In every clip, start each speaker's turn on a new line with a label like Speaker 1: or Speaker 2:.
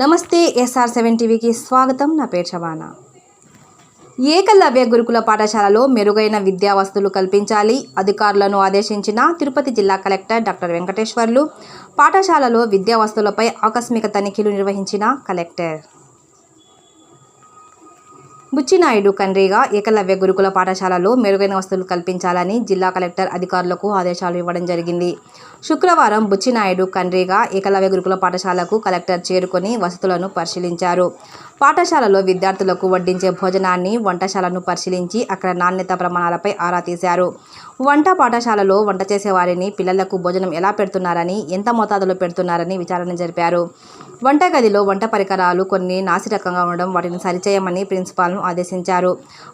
Speaker 1: నమస్తే SR seven టీవీకి స్వాగతం. నా పేరు శబానా ఏకలవ్య గురుకుల పాఠశాలలో మెరుగైన విద్యా వసతులు కల్పించాలి అధికారులను ఆదేశించిన తిరుపతి జిల్లా కలెక్టర్ డాక్టర్ వెంకటేశ్వర్లు పాఠశాలలో విద్యా వసతులపై ఆకస్మిక తనిఖీలు నిర్వహించిన కలెక్టర్. బుచ్చినాయుడు కండ్రిగా ఏకలవ్య గురుకుల పాఠశాలలో మెరుగైన వసతులు కల్పించాలని జిల్లా కలెక్టర్ అధికారులకు ఆదేశాలు ఇవ్వడం జరిగింది. శుక్రవారం బుచ్చినాయుడు కండ్రిగా ఏకలవ్య గురుకుల పాఠశాలకు కలెక్టర్ చేరుకొని వసతులను పరిశీలించారు. పాఠశాలలో విద్యార్థులకు వడ్డించే భోజనాన్ని వంటశాలను పరిశీలించి అక్కడ నాణ్యత ప్రమాణాలపై ఆరా తీశారు. వంట పాఠశాలలో వంట చేసే వారిని పిల్లలకు భోజనం ఎలా పెడుతున్నారని ఎంత మోతాదులో పెడుతున్నారని విచారణ జరిపారు. వంటగదిలో వంట పరికరాలు కొన్ని నాసిరకంగా ఉండడం వాటిని సరిచేయమని ప్రిన్సిపాల్ను ఆదేశించారు.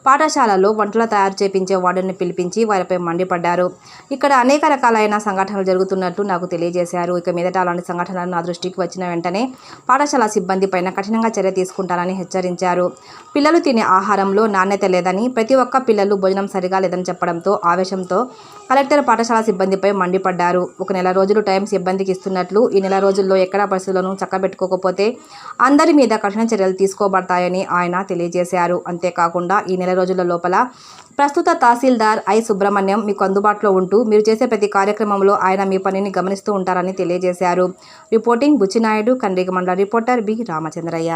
Speaker 1: పాఠశాలలో వంటలు తయారు చేపించే వార్డుని పిలిపించి వారిపై మండిపడ్డారు. ఇక్కడ అనేక రకాలైన సంఘటనలు జరుగుతున్నట్లు నాకు తెలియజేశారు. ఇక మీదట అలాంటి సంఘటనలు నా దృష్టికి వచ్చిన వెంటనే పాఠశాల సిబ్బంది పైన కఠినంగా చర్య తీసుకుంటానని హెచ్చరించారు. పిల్లలు తినే ఆహారంలో నాణ్యత లేదని ప్రతి ఒక్క పిల్లలు భోజనం సరిగా లేదని చెప్పడంతో ఆవేశంతో కలెక్టర్ పాఠశాల సిబ్బందిపై మండిపడ్డారు. ఒక నెల రోజులు టైం సిబ్బందికి ఇస్తున్నట్లు ఈ నెల రోజుల్లో ఎక్కడా పరిస్థితులను చక్కబెట్టుకోకపోతే అందరి మీద కఠిన చర్యలు తీసుకోబడతాయని ఆయన తెలియజేశారు. అంతేకాకుండా ఈ నెల రోజుల లోపల ప్రస్తుత తహసీల్దార్ ఐ. సుబ్రహ్మణ్యం మీకు అందుబాటులో ఉంటూ మీరు చేసే ప్రతి కార్యక్రమంలో ఆయన మీ పనిని గమనిస్తూ ఉంటారని తెలియజేశారు. రిపోర్టింగ్ బుచ్చినాయుడు కండ్రిగ మండల రిపోర్టర్ బి. రామచంద్రయ్య.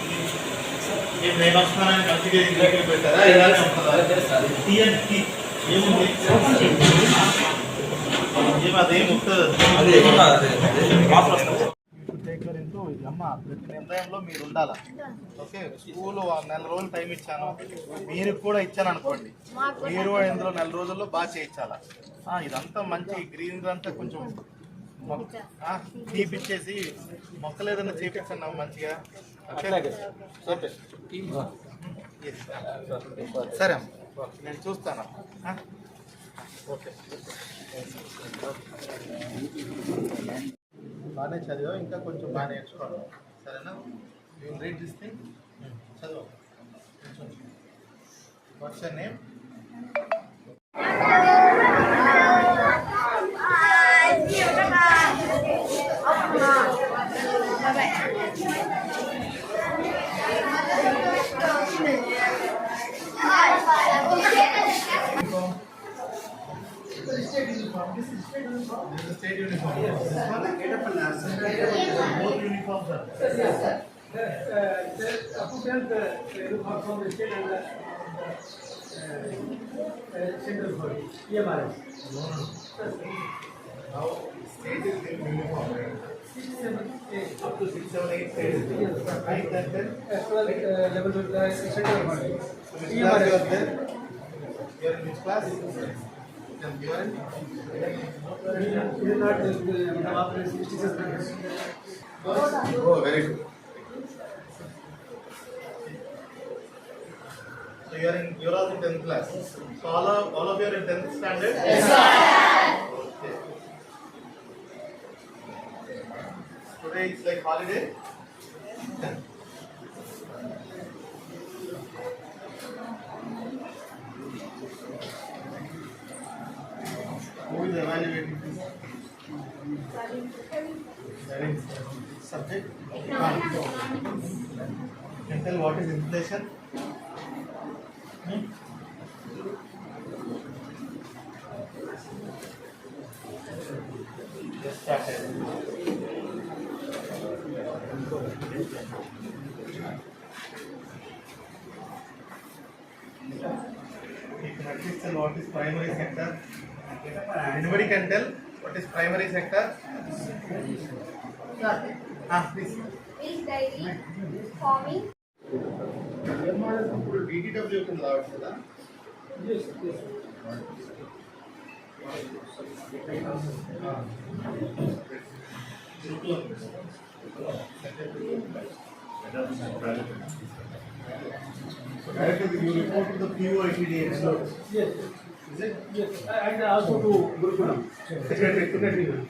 Speaker 2: నేను వస్తున్నానని మంచిగా ఇంట్లోకి పెట్టారా? ఉంటుందా ఏముంది ఏం అదేం ఉంటుంది అమ్మ ప్రతి నిర్ణయంలో మీరు ఉండాలా ఓకే స్కూల్ నెల రోజులు టైం ఇచ్చాను మీరు కూడా ఇచ్చాను అనుకోండి మీరు ఇందులో నెల రోజుల్లో బాగా చేయించాలా ఇదంతా మంచి గ్రీన్ అంతా కొంచెం మొక్క- తీపిచ్చేసి మొక్కలు ఏదైనా చేపించండి మంచిగా మంచిగా ఓకే? సరే అమ్మ. నేను చూస్తాను. ఓకే. బాగానే చదివా ఇంకా కొంచెం బాగా నేర్చుకోవాలి. సరేనా? యూ రీడ్ దిస్ థింగ్ చదువు what's name
Speaker 3: uniform?
Speaker 2: This is state uniform. Yes, sir. This
Speaker 3: one, get up and ask.
Speaker 2: Both uniforms are there.
Speaker 3: Yes, sir. The, uh, the official the, the uniform from the state and the uh, central body. ये हमारे.
Speaker 2: No, no. Now state is in uniform, right?
Speaker 3: Six, seven, eight.
Speaker 2: Up to six, seven, eight states. Yes,
Speaker 3: sir.
Speaker 2: Right, that then.
Speaker 3: As well as uh, level with the central body. So
Speaker 2: which class you are there? You are in which class? Then you are? Oh, very good. So you are in, you are in tenth class. So all of, all of you are in tenth standard? Yes, sir. Okay. Today is like holiday? Can tell what is inflation? Hmm? Just started. You can at least tell what is primary sector. Anybody can tell what is primary sector? Ah, please.
Speaker 4: Milk dairy farming
Speaker 2: ఇప్పుడు డీటీడబ్ల్యూ కింద రావచ్చు కదా Directly you report to the POITD Yes.
Speaker 3: Yes. And also to Gurukulam.